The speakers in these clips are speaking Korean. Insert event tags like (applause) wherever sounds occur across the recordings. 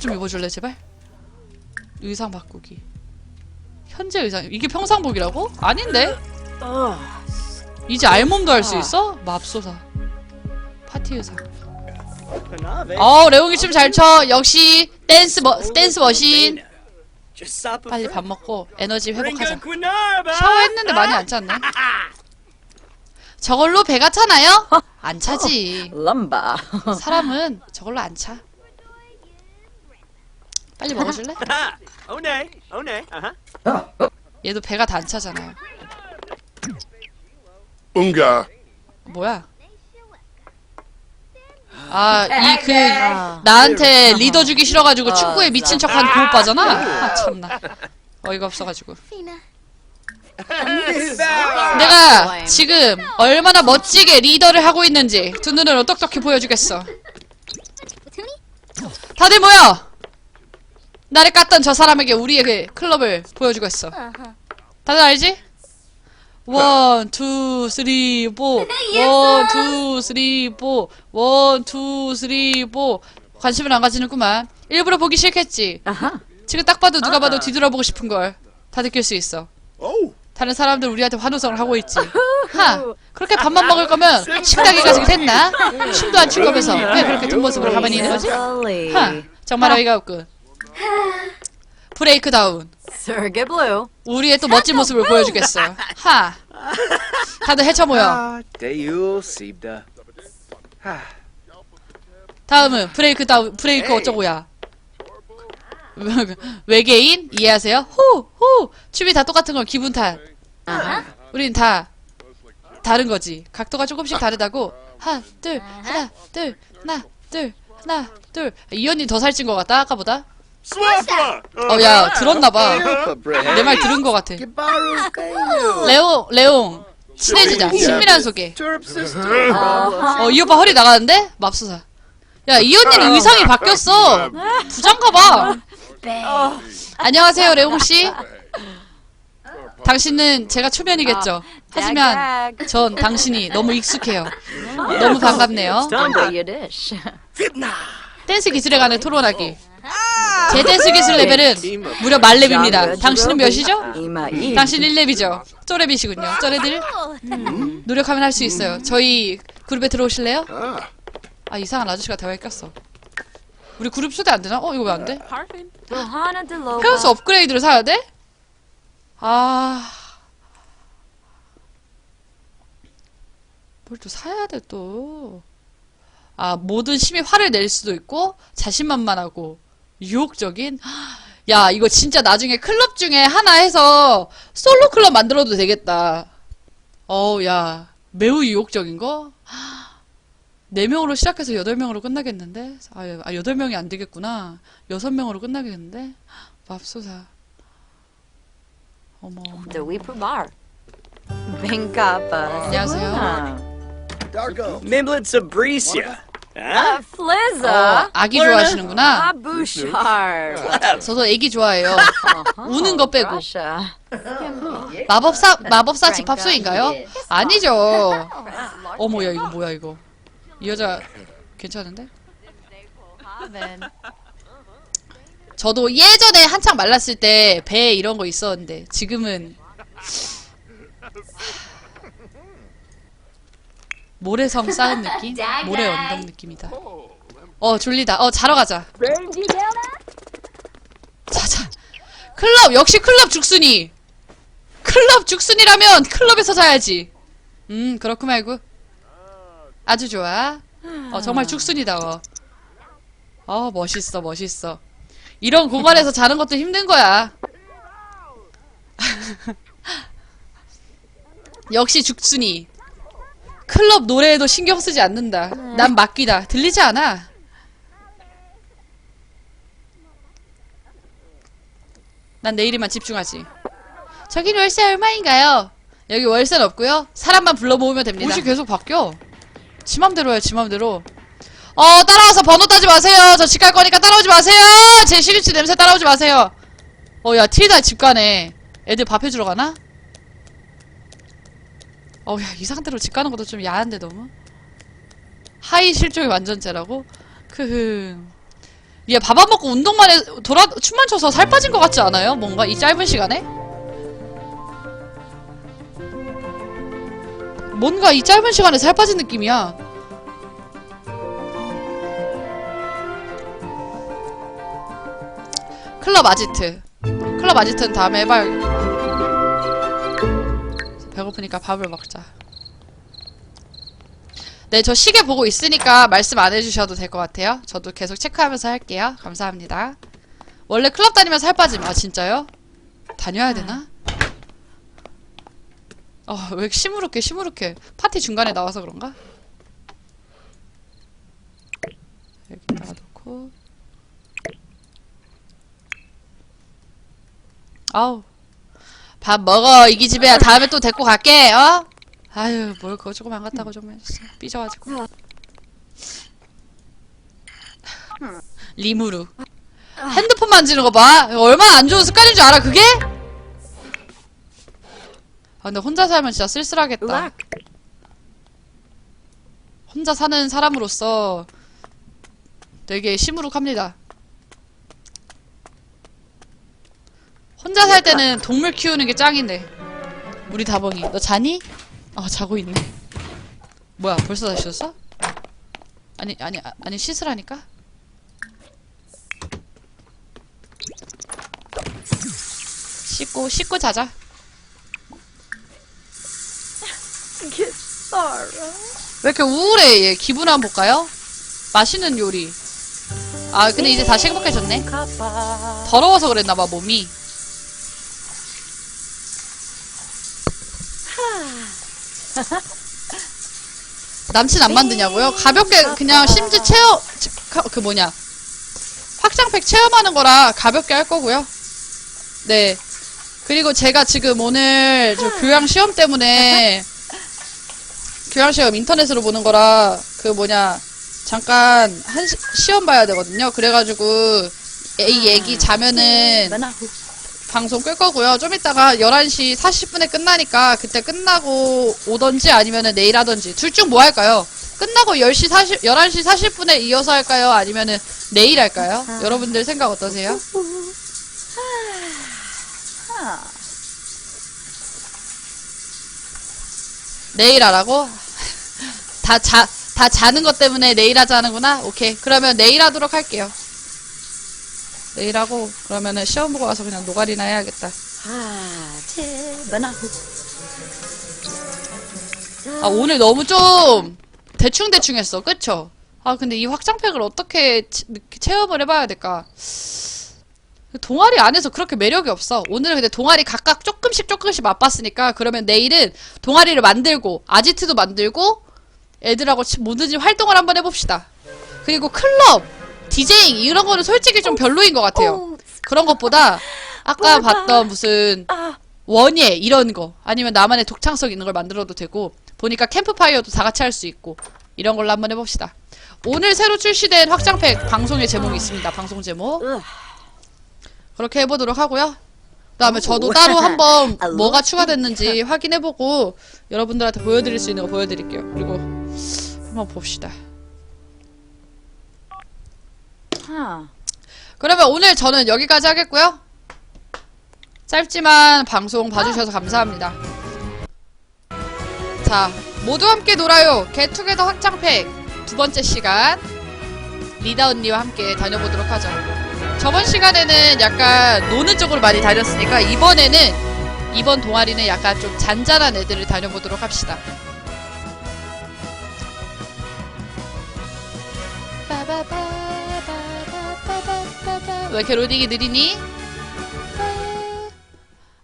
좀 입어줄래 제발? 의상 바꾸기. 현재 의상 이게 평상복이라고? 아닌데? 이제 알몸도 할 수 있어? 맙소사. 파티 의상. 어 레옹이 춤 잘 춰. 역시 댄스 머 댄스 머신. 빨리 밥 먹고 에너지 회복하자. 샤워했는데 많이 안 찼네. 저걸로 배가 차나요? 안 차지. Lumber. 사람은 저걸로 안 차. 빨리 먹어줄래? oh nay, uh-huh. 얘도 배가 다 안 차잖아요. Unga. 뭐야? 아, 이 그 나한테 리더 주기 싫어가지고 축구에 미친 척한 그 오빠잖아. 아 참나. 어이가 없어가지고. 내가 지금 얼마나 멋지게 리더를 하고 있는지 두 눈으로 똑똑히 보여주겠어. 다들 모여! 나를 깠던 저 사람에게 우리의 그 클럽을 보여주겠어. 다들 알지? 원, 투, 쓰리, 포. 원, 투, 쓰리, 포. 원, 투, 쓰리, 포. 관심을 안 가지는구만. 일부러 보기 싫겠지. 지금 딱 봐도 누가 봐도 뒤돌아보고 싶은 걸. 다 느낄 수 있어. 다른 사람들 우리한테 환호성을 하고 있지. (laughs) 하! 그렇게 밥만 먹을 거면 식당에 가서 됐나? 춤도 안 출 거면서 왜 그렇게 뒷모습으로 가만히 있는 거지? 하! 정말 어이가 없군. 브레이크 다운. Sergey Blue. 우리의 또 멋진 모습을 보여주겠어. 하! 다들 헤쳐 모여. 다음은 브레이크 다운, 브레이크 어쩌고야. (laughs) 외계인? 이해하세요? 호! 호! 춤이 다 똑같은 건 기분 탓. 우린 다 다른 거지. 각도가 조금씩 다르다고. 하나, 둘, 하나, 둘, 하나, 둘, 하나, 둘. 이 언니 더 살찐 것 같다, 아까보다. Swaffa. 어, 야, 들었나봐. 내 말 들은 것 같아. 레옹, 레옹. 친해지자. 친밀한 소개. 어, 이 오빠 허리 나가는데? 맙소사. 야, 이 언니는 의상이 바뀌었어. 부장가 봐. 안녕하세요, 레옹씨. 당신은 제가 초면이겠죠. 하지만 전 당신이 너무 익숙해요. 너무 반갑네요. Dish. 댄스 기술에 관해 토론하기. 제 댄스 기술 레벨은 무려 만렙입니다. 당신은 몇이죠? 당신 1렙이죠. 쪼렙이시군요. 쪼레들 노력하면 할 수 있어요. 저희 그룹에 들어오실래요? Ah. 아 이상한 아저씨가 대화에 꼈어. 우리 그룹 초대 안 되나? 어 이거 왜 안 돼? 페어스 업그레이드를 사야 돼? 아. 뭘 또 사야 돼 또. 아, 모든 심이 화를 낼 수도 있고, 자신만만하고, 유혹적인? 야, 이거 진짜 나중에 클럽 중에 하나 해서 솔로 클럽 만들어도 되겠다. 어우, 야. 매우 유혹적인 거? 4명으로 시작해서 8명으로 끝나겠는데? 아, 아 8명이 안 되겠구나. 6명으로 끝나겠는데? 맙소사. 어머. The Weeper Bar. Benkapa. 안녕하세요. Darko. Nimblet Sabricia. Uh, Huh? Flizza. 어, 아기 좋아하시는구나. Ah, (laughs) Bouchard. 저도 애기 좋아해요. 우는 거 빼고. 마법사, 마법사 집합소인가요? 아니죠. (laughs) 어머, 야, 이거 뭐야, 이거. 이 여자, 괜찮은데? 저도 예전에 한창 말랐을 때 배 이런 거 있었는데, 지금은. (laughs) 모래성 쌓은 (laughs) 느낌? 모래 언덕 느낌이다. 어, 졸리다. 어, 자러 가자. 자자. 클럽, 역시 클럽 죽순이! 클럽 죽순이라면 클럽에서 자야지. 음, 그렇고 말고. 아주 좋아. 어, 정말 죽순이다워. 어, 멋있어, 멋있어. 이런 공간에서 자는 것도 힘든 거야. (laughs) 역시 죽순이. 클럽 노래에도 신경 쓰지 않는다. 난 맡기다. 들리지 않아. 난 내일에만 집중하지. 저기 월세 얼마인가요? 여기 월세는 없고요. 사람만 불러 모으면 됩니다. 옷이 계속 바뀌어. 지 맘대로야, 지 맘대로. 어, 따라와서 번호 따지 마세요. 저 집 갈 거니까 따라오지 마세요. 제 시금치 냄새 따라오지 마세요. 어, 야, 틸다 집 가네. 애들 밥 해주러 가나? 어, 야, 이 상태로 집 가는 것도 좀 야한데, 너무. 하이 실종의 완전체라고? 크흠. 얘 밥 안 먹고 운동만 해, 돌아, 춤만 춰서 살 빠진 것 같지 않아요? 뭔가 이 짧은 시간에? 뭔가 이 짧은 시간에 살 빠진 느낌이야. 클럽 아지트. 클럽 아지트는 다음에 해봐야겠다. 배고프니까 밥을 먹자. 네, 저 시계 보고 있으니까 말씀 안 해주셔도 될 것 같아요. 저도 계속 체크하면서 할게요. 감사합니다. 원래 클럽 다니면서 살 빠짐. 아, 진짜요? 다녀야 되나? 어, 왜 시무룩해, 시무룩해. 파티 중간에 나와서 그런가? 여기다가 놓고. 아우. 밥 먹어, 이기 집애야. 다음에 또 데리고 갈게, 어? 아유, 뭘 그거 조금 안 갔다고 좀 했어. 삐져가지고. 리무르. 핸드폰 만지는 거 봐. 얼마나 안 좋은 습관인 줄 알아, 그게? 아, 근데 혼자 살면 진짜 쓸쓸하겠다. 혼자 사는 사람으로서 되게 시무룩합니다. 혼자 살 때는 동물 키우는 게 짱인데. 우리 다봉이, 너 자니? 아, 자고 있네. 뭐야, 벌써 다시 셨어 아니, 아니, 아, 아니, 씻으라니까? 씻고, 씻고 자자. 왜 이렇게 우울해, 얘. 기분 한번 볼까요? 맛있는 요리. 아, 근데 이제 다시 행복해졌네. 더러워서 그랬나봐, 몸이. (laughs) 남친 안 만드냐고요? 가볍게 그냥 심지 체험, 그 뭐냐. 확장팩 체험하는 거라 가볍게 할 거고요. 네. 그리고 제가 지금 오늘 저 교양 시험 때문에 (laughs) 교양 시험 인터넷으로 보는 거라 그 뭐냐 잠깐 한 시, 시험 봐야 되거든요. 그래가지고 이 얘기 자면은 방송 끌 거고요. 좀 이따가 11시 40분에 끝나니까 그때 끝나고 오던지 아니면은 내일 하던지 둘 중 뭐 할까요? 끝나고 10시 40, 11시 40분에 이어서 할까요? 아니면은 내일 할까요? 여러분들 생각 어떠세요? 내일 하라고? (laughs) 다 자, 다 자는 것 때문에 내일 하자는구나? 오케이. 그러면 내일 하도록 할게요. 내일 하고, 그러면은 시험 보고 와서 그냥 노가리나 해야겠다. 아, 오늘 너무 좀 대충대충 했어. 그쵸? 아, 근데 이 확장팩을 어떻게 체- 체험을 해봐야 될까? 동아리 안에서 그렇게 매력이 없어. 오늘은 근데 동아리 각각 조금씩 조금씩 맛봤으니까 그러면 내일은 동아리를 만들고 아지트도 만들고 애들하고 치- 뭐든지 활동을 한번 해봅시다. 그리고 클럽, 디제잉 이런 거는 솔직히 좀 별로인 것 같아요. 그런 것보다 아까 봤던 무슨 원예 이런 거 아니면 나만의 독창성 있는 걸 만들어도 되고 보니까 캠프파이어도 다 같이 할 수 있고 이런 걸로 한번 해봅시다. 오늘 새로 출시된 확장팩 방송의 제목이 있습니다. 방송 제목. 그렇게 해보도록 하고요. 그다음에 저도 따로 한번 (laughs) 뭐가 추가됐는지 확인해보고 여러분들한테 보여드릴 수 있는 거 보여드릴게요. 그리고 한번 봅시다. 그러면 오늘 저는 여기까지 하겠고요. 짧지만 방송 봐주셔서 감사합니다. 자, 모두 함께 놀아요. 개투게더 확장팩 두 번째 시간 리다 언니와 함께 다녀보도록 하죠. 저번 시간에는 약간 노는 쪽으로 많이 다녔으니까 이번에는 이번 동아리는 약간 좀 잔잔한 애들을 다녀보도록 합시다. 왜 이렇게 로딩이 느리니?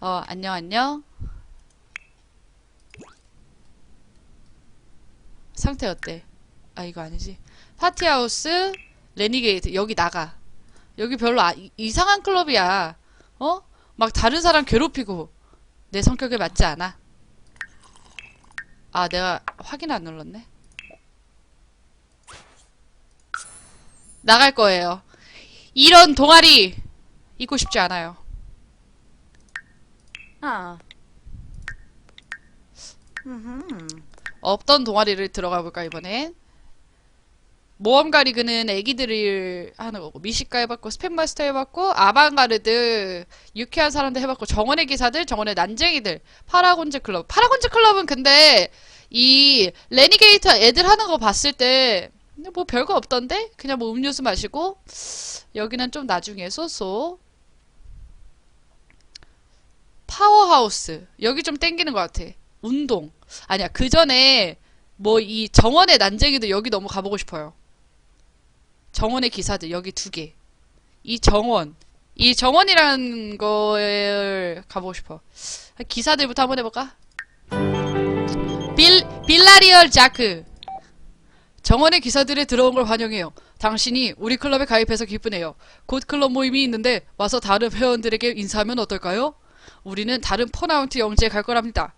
어, 안녕, 안녕. 상태 어때? 아, 이거 아니지. 파티하우스, 레니게이트, 여기 나가. 여기 별로 아- 이- 이상한 클럽이야. 어? 막 다른 사람 괴롭히고. 내 성격에 맞지 않아. 아, 내가 확인 안 눌렀네. 나갈 거예요. 이런 동아리 있고 싶지 않아요. 없던 동아리를 들어가 볼까 이번엔? 모험가 리그는 애기들을 하는 거고 미식가 해봤고 스팸마스터 해봤고 아방가르드 유쾌한 사람들 해봤고 정원의 기사들 정원의 난쟁이들 파라곤즈 클럽. 파라곤즈 클럽은 근데 이 레니게이터 애들 하는 거 봤을 때 뭐 별거 없던데 그냥 뭐 음료수 마시고 여기는 좀 나중에 쏘쏘 파워하우스 여기 좀 땡기는 것 같아 운동 아니야 그 전에 뭐 이 정원의 난쟁이들 여기 너무 가보고 싶어요 정원의 기사들 여기 두 개. 이 정원. 이 정원이라는 거를 가보고 싶어. 기사들부터 한번 해볼까? 빌, 빌라리얼 자크. 정원의 기사들에 들어온 걸 환영해요. 당신이 우리 클럽에 가입해서 기쁘네요. 곧 클럽 모임이 있는데 와서 다른 회원들에게 인사하면 어떨까요? 우리는 다른 폰아운트 영지에 갈 거랍니다.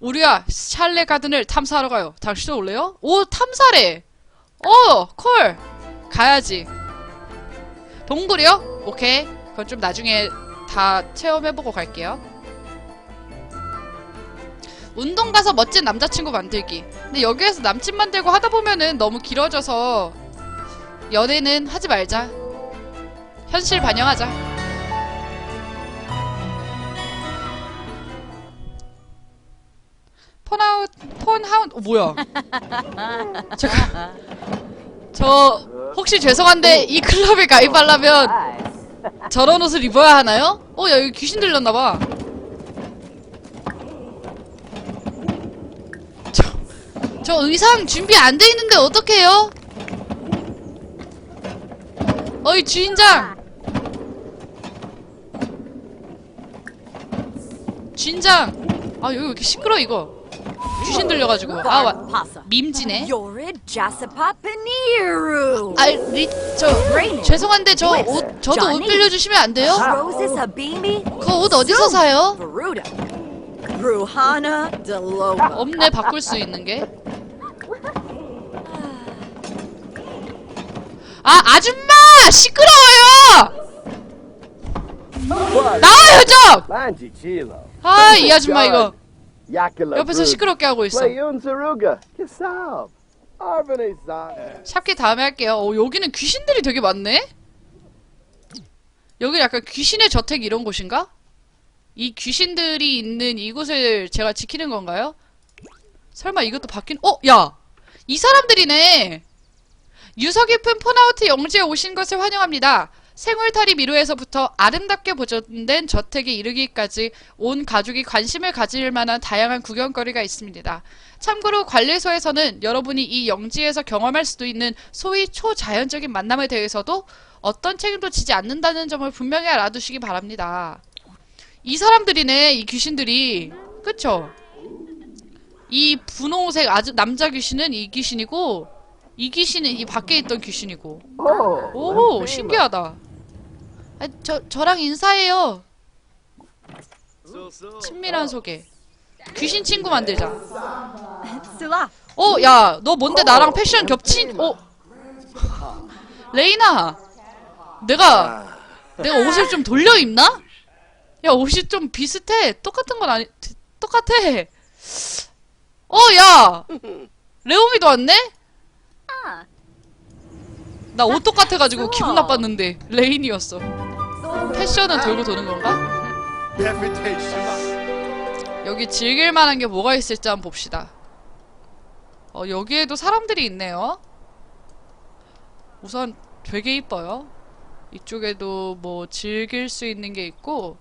우리와 샬레 가든을 탐사하러 가요. 당신도 올래요? 오, 탐사래! 어, 콜! 가야지. 동굴이요? 오케이. 그건 좀 나중에 다 체험해보고 갈게요. 운동 가서 멋진 남자친구 만들기. 근데 여기에서 남친 만들고 하다 보면은 너무 길어져서 연애는 하지 말자. 현실 반영하자. 폰아웃, 폰하운, 어, 뭐야. (laughs) 잠깐. 저 혹시 죄송한데 이 클럽에 가입하려면 저런 옷을 입어야 하나요? 어, 야 여기 귀신 들렸나 봐. 저 의상 준비 안 돼 있는데 어떡해요? 어이 주인장. 주인장. 아 여기 왜 이렇게 시끄러 이거. 귀신 들려가지고. 아 와. 밈지네. You're a Jessica Paneru. 아, 리, 저, 죄송한데 저 옷, 저도 옷 빌려주시면 안 돼요? 그 옷 어디서 사요? 없네, 바꿀 수 있는 게. 아, 아줌마! 시끄러워요! 나와요, 좀! 아, 이 아줌마 이거. 옆에서 시끄럽게 하고 있어. 샵기 다음에 할게요. 어, 여기는 귀신들이 되게 많네? 여기 약간 귀신의 저택 이런 곳인가? 이 귀신들이 있는 이곳을 제가 지키는 건가요? 설마 이것도 바뀐, 어, 야! 이 사람들이네! 유서 깊은 폰아우트 영지에 오신 것을 환영합니다. 생울타리 미로에서부터 아름답게 보존된 저택에 이르기까지 온 가족이 관심을 가질 만한 다양한 구경거리가 있습니다. 참고로 관리소에서는 여러분이 이 영지에서 경험할 수도 있는 소위 초자연적인 만남에 대해서도 어떤 책임도 지지 않는다는 점을 분명히 알아두시기 바랍니다. 이 사람들이네, 이 귀신들이. 그쵸? 이 분홍색 아주 남자 귀신은 이 귀신이고, 이 귀신은 이 밖에 있던 귀신이고. Oh. 오, 신기하다. 아, 저, 저랑 인사해요. 친밀한 소개. 귀신 친구 만들자. Sula. 어, 야, 너 뭔데 나랑 패션 겹친? 어, 레이나, 내가 내가 옷을 좀 돌려 입나? 야, 옷이 좀 비슷해. 똑같은 건 아니, 똑같아. 어, 야, 레오미도 왔네? 나 옷 똑같아가지고 기분 나빴는데 레인이었어. 패션은 돌고 도는 건가? 여기 즐길 만한 게 뭐가 있을지 한번 봅시다. 어, 여기에도 사람들이 있네요. 우선 되게 이뻐요. 이쪽에도 뭐 즐길 수 있는 게 있고,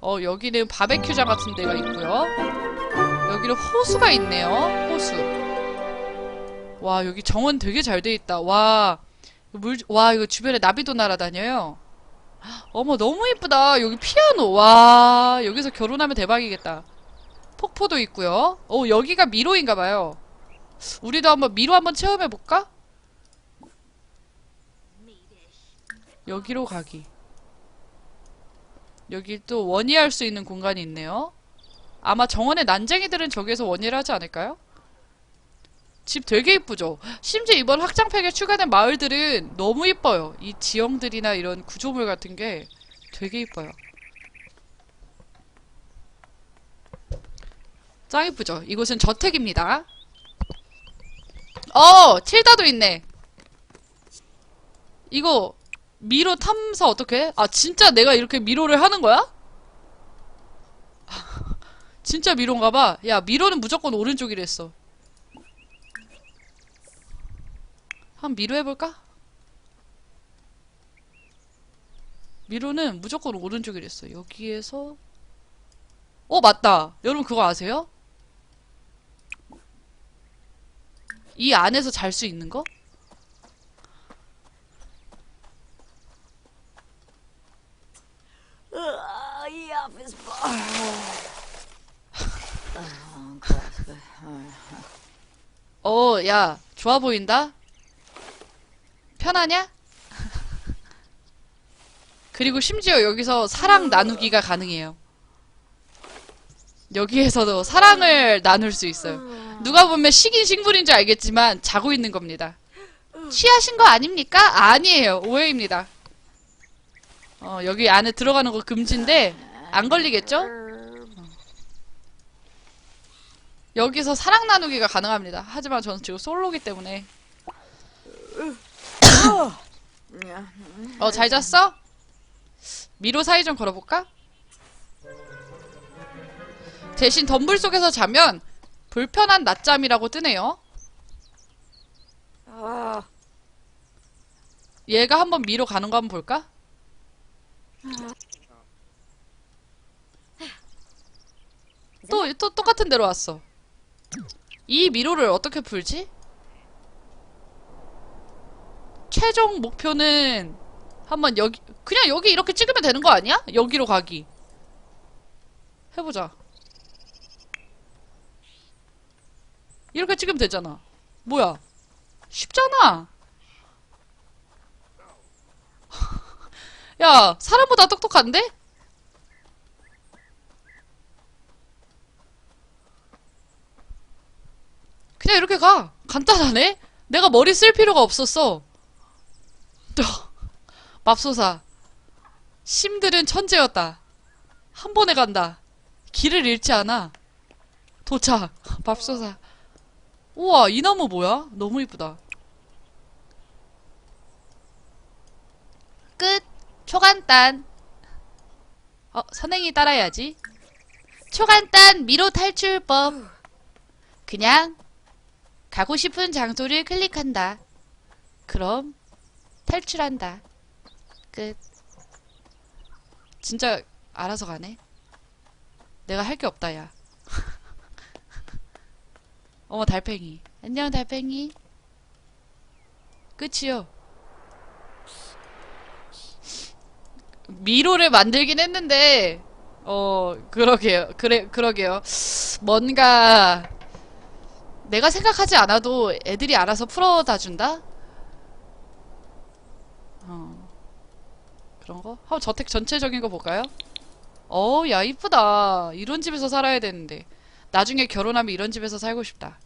어, 여기는 바베큐장 같은 데가 있고요. 여기는 호수가 있네요. 호수. 와, 여기 정원 되게 잘 돼 있다. 와, 물, 와, 이거 주변에 나비도 날아다녀요. 어머, 너무 이쁘다. 여기 피아노. 와, 여기서 결혼하면 대박이겠다. 폭포도 있고요. 오, 여기가 미로인가 봐요. 우리도 한번 미로 한번 체험해 볼까? 여기로 가기. 여기 또 원의할 수 있는 공간이 있네요. 아마 정원의 난쟁이들은 저기에서 원의를 하지 않을까요? 집 되게 이쁘죠? 심지어 이번 확장팩에 추가된 마을들은 너무 이뻐요. 이 지형들이나 이런 구조물 같은 게 되게 이뻐요. 짱 이쁘죠? 이곳은 저택입니다. 어! 칠다도 있네. 이거 미로 탐사 어떻게? 아 진짜 내가 이렇게 미로를 하는 거야? (laughs) 진짜 미로인가 봐. 야 미로는 무조건 오른쪽이랬어. 한 미로 해볼까? 미로는 무조건 오른쪽이랬어. 여기에서 어 맞다. 여러분 그거 아세요? 이 안에서 잘 수 있는 거? 어, 야, 좋아 보인다? 편하냐? (laughs) 그리고 심지어 여기서 사랑 나누기가 가능해요. 여기에서도 사랑을 나눌 수 있어요. 누가 보면 식인 식물인 줄 알겠지만 자고 있는 겁니다. 취하신 거 아닙니까? 아니에요. 오해입니다. 어, 여기 안에 들어가는 거 금지인데 안 걸리겠죠? 여기서 사랑 나누기가 가능합니다. 하지만 저는 지금 솔로기 때문에. 어, 잘 잤어? 미로 사이 좀 걸어볼까? 대신 덤불 속에서 자면 불편한 낮잠이라고 뜨네요. 얘가 한번 미로 가는 거 한번 볼까? 또, 또 똑같은 데로 왔어. 이 미로를 어떻게 풀지? 최종 목표는 한번 여기 그냥 여기 이렇게 찍으면 되는 거 아니야? 여기로 가기. 해보자. 이렇게 찍으면 되잖아. 뭐야? 쉽잖아. (laughs) 야, 사람보다 똑똑한데? 그냥 이렇게 가. 간단하네? 내가 머리 쓸 필요가 없었어. 또, 맙소사. 심들은 천재였다. 한 번에 간다. 길을 잃지 않아. 도착. (laughs) 맙소사. 우와, 이 나무 뭐야? 너무 이쁘다. 끝. 초간단. 어, 선행이 따라야지. 초간단 미로 탈출법. 그냥 가고 싶은 장소를 클릭한다. 그럼 탈출한다. 끝. 진짜 알아서 가네. 내가 할 게 없다, 야. (laughs) 어머, 달팽이. 안녕, 달팽이. 끝이요. 미로를 만들긴 했는데, 어, 그러게요. 그래, 그러게요. 뭔가, 내가 생각하지 않아도 애들이 알아서 풀어다 준다? 어. 그런 거? 한번 저택 전체적인 거 볼까요? 어, 야, 이쁘다. 이런 집에서 살아야 되는데. 나중에 결혼하면 이런 집에서 살고 싶다.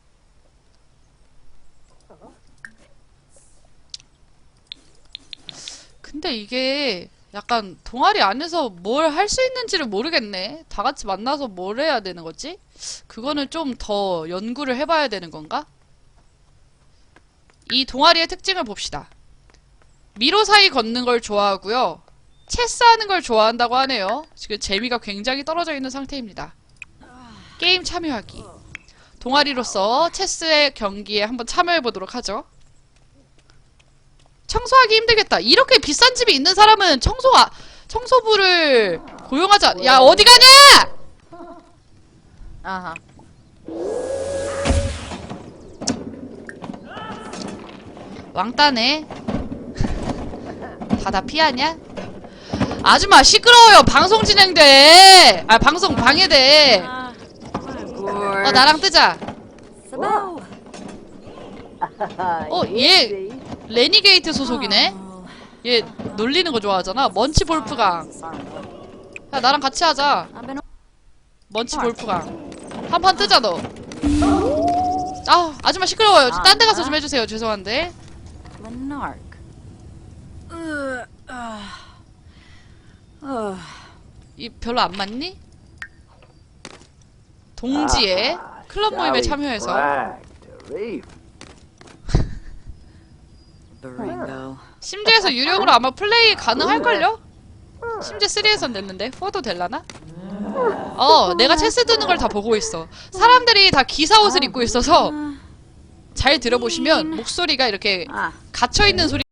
근데 이게 약간 동아리 안에서 뭘 할 수 있는지를 모르겠네. 다 같이 만나서 뭘 해야 되는 거지? 그거는 좀 더 연구를 해봐야 되는 건가? 이 동아리의 특징을 봅시다. 미로 사이 걷는 걸 좋아하고요. 체스하는 걸 좋아한다고 하네요. 지금 재미가 굉장히 떨어져 있는 상태입니다. 게임 참여하기. 동아리로서 체스의 경기에 한번 참여해 보도록 하죠. 청소하기 힘들겠다. 이렇게 비싼 집이 있는 사람은 청소 아, 청소부를 고용하자. 야 어디 가냐? Huh. 왕따네. (laughs) 다다 피하냐? 아줌마 시끄러워요. 방송 진행돼. 아 방송 방해돼. 어 나랑 뜨자. Sabo. 어얘 레니게이트 소속이네. 얘 놀리는 거 좋아하잖아. 먼치 볼프강. 야 나랑 같이 하자. 먼치 볼프강. 한 판 뜨자 너. 아 아줌마 시끄러워요. 딴 데 가서 좀 해주세요. 죄송한데. Uh. 이 별로 안 맞니? 동지에 클럽 모임에 참여해서. 심지어에서 유령으로 아마 플레이 가능할걸요? 심지어 3에선 냈는데 4도 될라나? 어 내가 체스 드는 걸 다 보고 있어 사람들이 다 기사 옷을 입고 있어서 잘 들어보시면 목소리가 이렇게 갇혀있는 소리